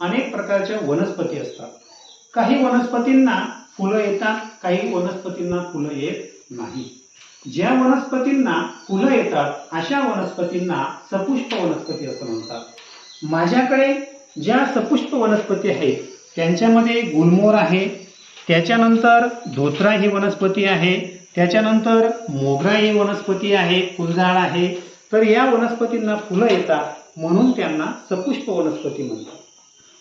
अनेक प्रकारच्या वनस्पती असतात. काही वनस्पतींना फुलं येतात काही वनस्पतींना फुलं येत नाही. ज्या वनस्पतींना फुलं येतात अशा वनस्पतींना सपुष्प वनस्पती असं म्हणतात. माझ्याकडे ज्या सपुष्प वनस्पती आहेत त्यांच्यामध्ये गुलमोर आहे त्याच्यानंतर धोत्रा ही वनस्पती आहे त्याच्यानंतर मोगरा ही वनस्पती आहे फुलझाड आहे. तर या वनस्पतींना फुलं येतात म्हणून त्यांना सपुष्प वनस्पती म्हणतात.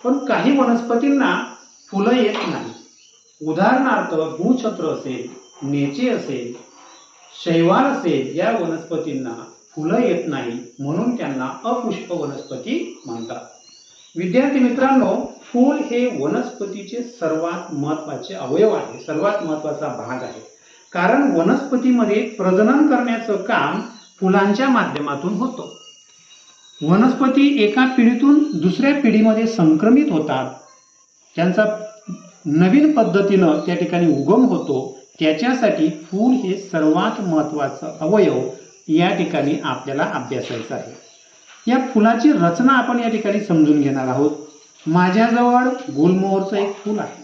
पण काही वनस्पतींना फुलं येत नाही उदाहरणार्थ भूछत्र असेल नेचे असेल शैवाल असेल या वनस्पतींना फुलं येत नाही म्हणून त्यांना अपुष्प वनस्पती म्हणतात. विद्यार्थी मित्रांनो फूल हे वनस्पतीचे सर्वात महत्त्वाचे अवयव आहे सर्वात महत्त्वाचा भाग आहे. कारण वनस्पतीमध्ये प्रजनन करण्याचं काम फुलांच्या माध्यमातून होतं. वनस्पती एका पिढीतून दुसऱ्या पिढीमध्ये संक्रमित होतात. त्यांचा नवीन पद्धतीनं त्या ठिकाणी उगम होतो त्याच्यासाठी फूल हे सर्वात महत्वाचं अवयव या ठिकाणी आपल्याला अभ्यासायचं आहे. या फुलाची रचना आपण या ठिकाणी समजून घेणार आहोत. माझ्याजवळ गुलमोहरचं एक फूल आहे.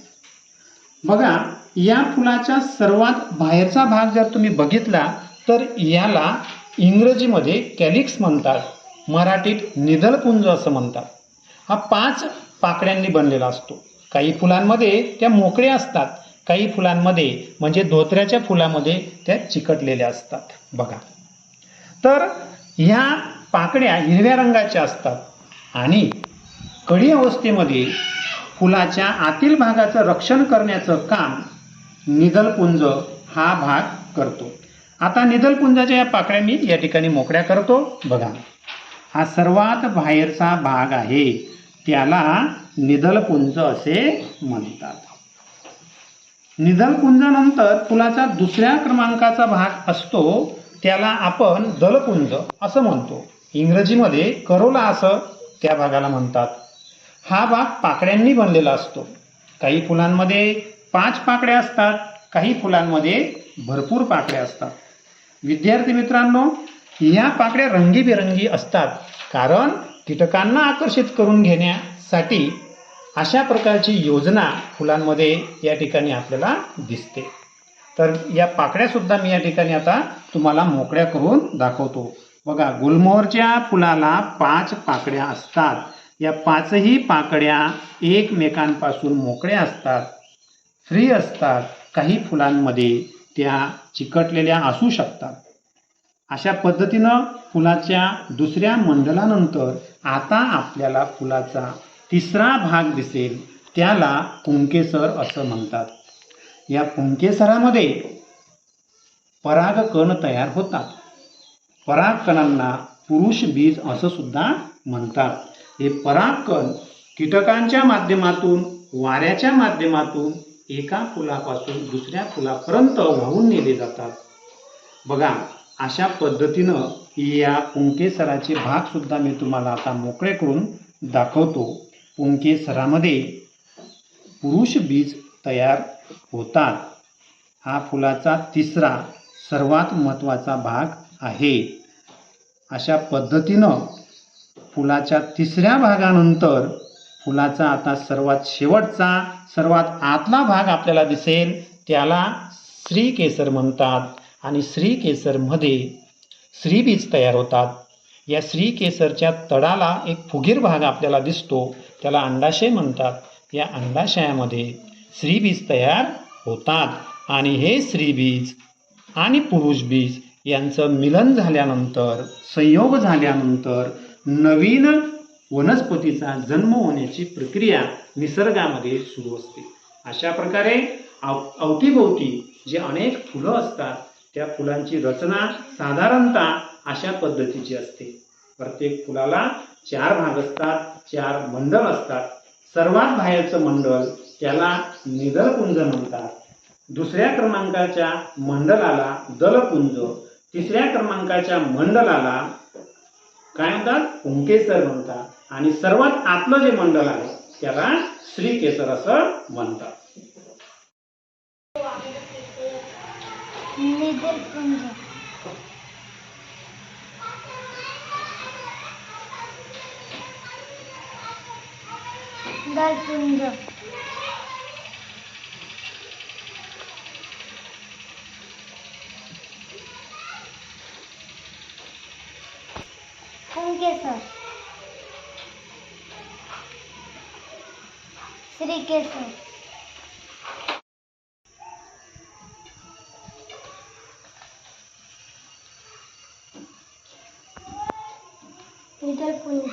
बघा या फुलाच्या सर्वात बाहेरचा भाग जर तुम्ही बघितला तर याला इंग्रजीमध्ये कॅलिक्स म्हणतात. मराठीत निधलपुंज असं म्हणतात. हा पाच पाकड्यांनी बनलेला असतो. काही फुलांमध्ये त्या मोकळ्या असतात. काही फुलांमध्ये म्हणजे धोत्र्याच्या फुलामध्ये त्या चिकटलेल्या असतात. बघा. तर ह्या पाकड्या हिरव्या रंगाच्या असतात आणि कडी अवस्थेमध्ये फुलाच्या आतील भागाचं रक्षण करण्याचं काम निधलपुंज हा भाग करतो. आता निधलपुंजाच्या या पाकळ्या मी या ठिकाणी मोकळ्या करतो. बघा. हा सर्वात बाहेरचा भाग आहे. त्याला निधलपुंज असे म्हणतात. निधलपुंजानंतर फुलाचा दुसऱ्या क्रमांकाचा भाग असतो. त्याला आपण दलपुंज असं म्हणतो. इंग्रजीमध्ये करोला असं त्या भागाला म्हणतात. हा भाग पाकड्यांनी बनलेला असतो. काही फुलांमध्ये पाच पाकड्या असतात. काही फुलांमध्ये भरपूर पाकड्या असतात. विद्यार्थी मित्रांनो या पाकड्या रंगीबेरंगी असतात. कारण कीटकांना आकर्षित करून घेण्यासाठी अशा प्रकारची योजना फुलांमध्ये या ठिकाणी आपल्याला दिसते. तर या पाकड्यासुद्धा मी या ठिकाणी आता तुम्हाला मोकळ्या करून दाखवतो. बघा गुलमोहरच्या फुलाला पाच पाकड्या असतात. या पाचही पाकड्या एकमेकांपासून मोकळ्या असतात फ्री असतात. काही फुलांमध्ये त्या चिकटलेल्या असू शकतात. अशा पद्धतीनं फुलाच्या दुसऱ्या मंडलानंतर आता आपल्याला फुलाचा तिसरा भाग दिसेल. त्याला कुंकेसर असं म्हणतात. या कुंकेसरामध्ये परागकण तयार होतात. परागकणांना पुरुष बीज असं सुद्धा म्हणतात. हे परागकण कीटकांच्या माध्यमातून वाऱ्याच्या माध्यमातून एका फुलापासून दुसऱ्या फुलापर्यंत वाहून नेले जातात. बघा अशा पद्धतीनं या पुंकेसराचे भाग सुद्धा मी तुम्हाला आता मोकळे करून दाखवतो. पुंकेसरामध्ये पुरुष बीज तयार होतात. हा फुलाचा तिसरा सर्वात महत्त्वाचा भाग आहे. अशा पद्धतीनं फुलाच्या तिसऱ्या भागानंतर फुलाचा आता सर्वात शेवटचा सर्वात आतला भाग आपल्याला दिसेल त्याला श्रीकेसर म्हणतात. आणि श्रीकेसरमध्ये श्रीबीज तयार होतात. या श्रीकेसरच्या तडाला एक फुगीर भाग आपल्याला दिसतो. त्याला अंडाशय म्हणतात. या अंडाशयामध्ये श्रीबीज तयार होतात. आणि हे श्रीबीज आणि पुरुष बीज यांचं मिलन झाल्यानंतर संयोग झाल्यानंतर नवीन वनस्पतीचा जन्म होण्याची प्रक्रिया निसर्गामध्ये सुरू असते. अशा प्रकारे अव अवतीभोवती जे अनेक फुलं असतात त्या फुलांची रचना साधारणतः अशा पद्धतीची असते. प्रत्येक फुलाला चार भाग असतात चार मंडल असतात. सर्वात बाहेरचं मंडल त्याला निदलपुंज म्हणतात. दुसऱ्या क्रमांकाच्या मंडलाला दलपुंज तिसऱ्या क्रमांकाच्या मंडलाला काय म्हणतात? पुंकेसर म्हणतात. आणि सर्वात आतलं जे मंडल आहे त्याला श्रीकेसर असं म्हणतात. निधलपुंज दलपुंज पुंकेसर श्रीकेसर. इधर पुंज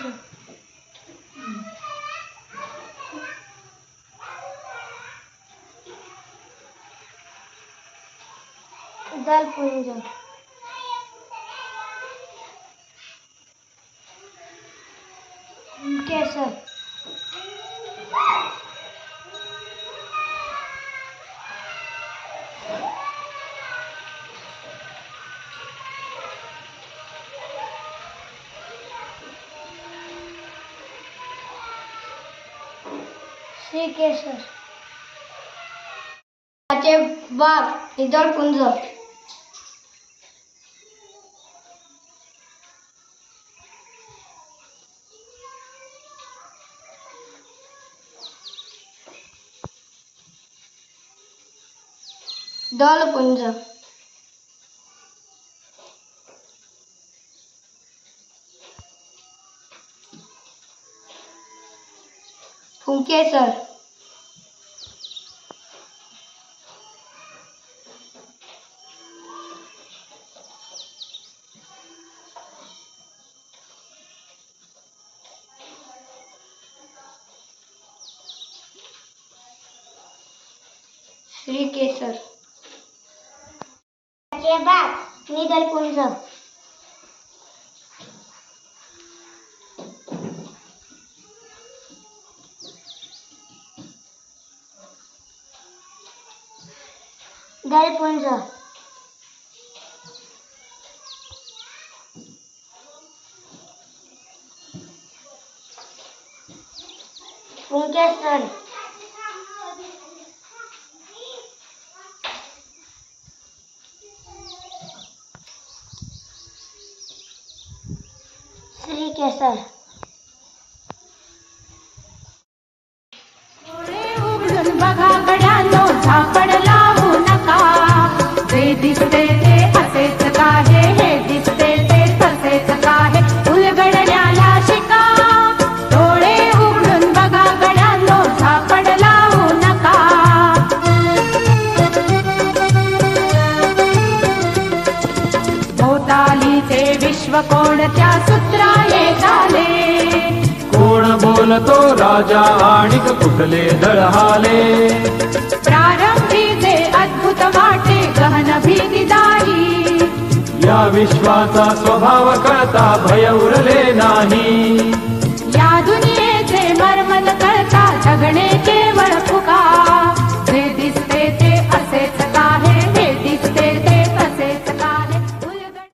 इधर पुंज कैसा? दलपुंज केसर श्रीकेसर त्याचे बाग निदळपुंज दलपुंज ओके सर. श्री केसर. बाग निदलपुंज दलपुंज पुंकेसर श्रीकेसर उघडून विश्व कोणत्या सूत्राने झाले? कोण बोलतो राजा आणि कुठले दळहाले? प्रारंभी जे अद्भुत वाटे गहन भीतीदारी या विश्वाचा स्वभाव कळता भय उरले नाही. या दुनियेचे मर्मन कळता जगणे केवळ फुका. जे दिसते ते असेच